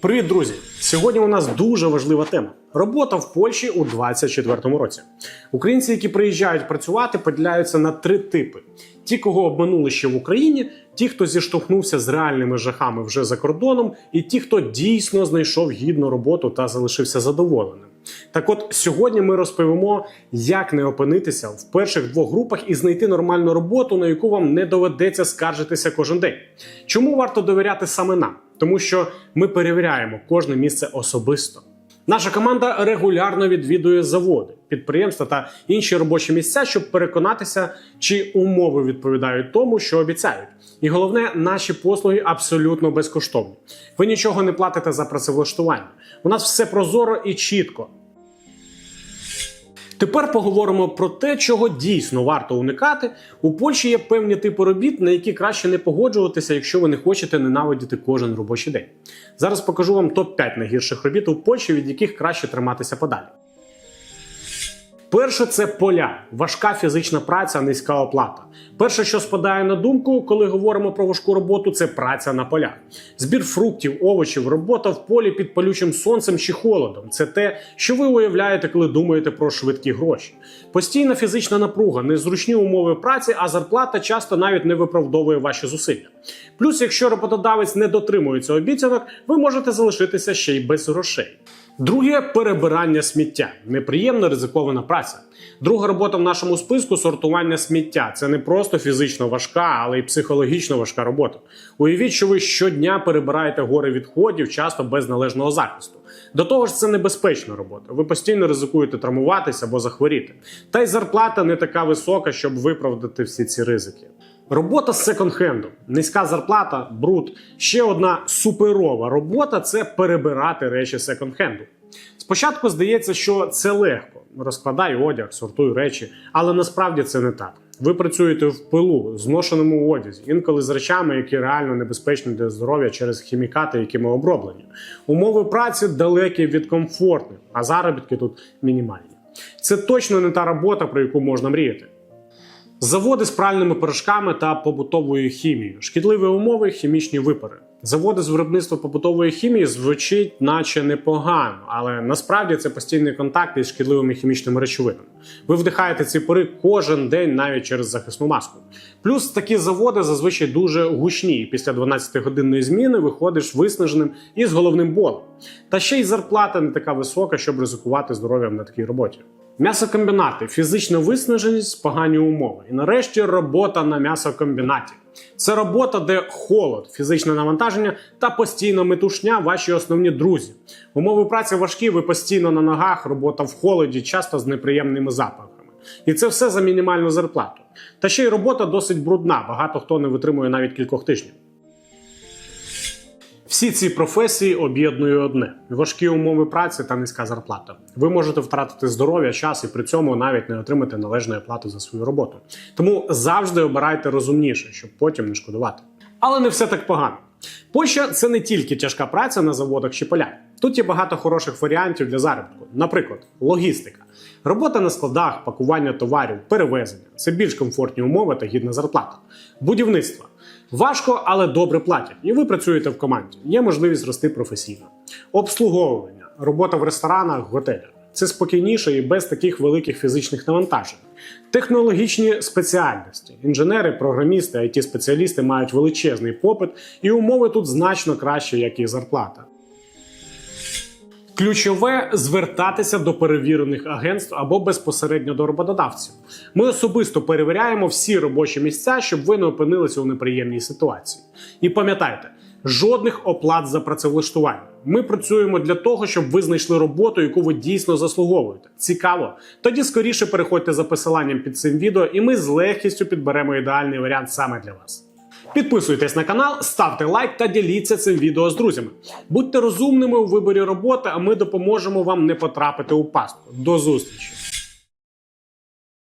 Привіт, друзі! Сьогодні у нас дуже важлива тема: робота в Польщі у 2024 році. Українці, які приїжджають працювати, поділяються на три типи: ті, кого обманули ще в Україні, ті, хто зіштовхнувся з реальними жахами вже за кордоном, і ті, хто дійсно знайшов гідну роботу та залишився задоволеним. Так от сьогодні ми розповімо, як не опинитися в перших двох групах і знайти нормальну роботу, на яку вам не доведеться скаржитися кожен день. Чому варто довіряти саме нам? Тому що ми перевіряємо кожне місце особисто. Наша команда регулярно відвідує заводи, підприємства та інші робочі місця, щоб переконатися, чи умови відповідають тому, що обіцяють. І головне, наші послуги абсолютно безкоштовні. Ви нічого не платите за працевлаштування. У нас все прозоро і чітко. Тепер поговоримо про те, чого дійсно варто уникати. У Польщі є певні типи робіт, на які краще не погоджуватися, якщо ви не хочете ненавидіти кожен робочий день. Зараз покажу вам топ-5 найгірших робіт у Польщі, від яких краще триматися подалі. Перше це поля, важка фізична праця, низька оплата. Перше, що спадає на думку, коли говоримо про важку роботу, це праця на полях. Збір фруктів, овочів, робота в полі під палючим сонцем чи холодом. Це те, що ви уявляєте, коли думаєте про швидкі гроші. Постійна фізична напруга, незручні умови праці, а зарплата часто навіть не виправдовує ваші зусилля. Плюс, якщо роботодавець не дотримується обіцянок, ви можете залишитися ще й без грошей. Друге перебирання сміття неприємна ризикована праця. Друга робота в нашому списку сортування сміття. Це не просто фізично важка, але й психологічно важка робота. Уявіть, що ви щодня перебираєте гори відходів, часто без належного захисту. До того ж, це небезпечна робота. Ви постійно ризикуєте травмуватися або захворіти. Та й зарплата не така висока, щоб виправдати всі ці ризики. Робота з секонд-хендом, низька зарплата, бруд. Ще одна суперова робота це перебирати речі секонд-хенду. Спочатку здається, що це легко. Розкладай одяг, сортуй речі, але насправді це не так. Ви працюєте в пилу, зношеному одязі, інколи з речами, які реально небезпечні для здоров'я через хімікати, якими оброблені. Умови праці далекі від комфортних, а заробітки тут мінімальні. Це точно не та робота, про яку можна мріяти. Заводи з пральними порошками та побутовою хімією, шкідливі умови, хімічні випари. Заводи з виробництва побутової хімії звучить, наче непогано, але насправді це постійний контакт із шкідливими хімічними речовинами. Ви вдихаєте ці пари кожен день навіть через захисну маску. Плюс такі заводи зазвичай дуже гучні, і після 12-годинної зміни виходиш виснаженим і з головним болем. Та ще й зарплата не така висока, щоб ризикувати здоров'ям на такій роботі. М'ясокомбінати, фізична виснаженість, погані умови. І нарешті робота на м'ясокомбінаті. Це робота, де холод, фізичне навантаження та постійна метушня ваші основні друзі. Умови праці важкі, ви постійно на ногах, робота в холоді, часто з неприємними запахами. І це все за мінімальну зарплату. Та ще й робота досить брудна, багато хто не витримує навіть кількох тижнів. Всі ці професії об'єднує одне: важкі умови праці та низька зарплата. Ви можете втратити здоров'я, час і при цьому навіть не отримати належної плати за свою роботу. Тому завжди обирайте розумніше, щоб потім не шкодувати. Але не все так погано. Польща це не тільки тяжка праця на заводах чи полях. Тут є багато хороших варіантів для заробітку. Наприклад, логістика, робота на складах, пакування товарів, перевезення це більш комфортні умови та гідна зарплата. Будівництво важко, але добре платять. І ви працюєте в команді. Є можливість рости професійно. Обслуговування, робота в ресторанах, готелях. Це спокійніше і без таких великих фізичних навантажень. Технологічні спеціальності. Інженери, програмісти, it спеціалісти мають величезний попит, і умови тут значно краще, як і зарплата. Ключове звертатися до перевірених агентств або безпосередньо до роботодавців. Ми особисто перевіряємо всі робочі місця, щоб ви не опинилися у неприємній ситуації. І пам'ятайте, жодних оплат за працевлаштування. Ми працюємо для того, щоб ви знайшли роботу, яку ви дійсно заслуговуєте. Цікаво? Тоді скоріше переходьте за посиланням під цим відео, і ми з легкістю підберемо ідеальний варіант саме для вас. Підписуйтесь на канал, ставте лайк та діліться цим відео з друзями. Будьте розумними у виборі роботи, а ми допоможемо вам не потрапити у пастку. До зустрічі!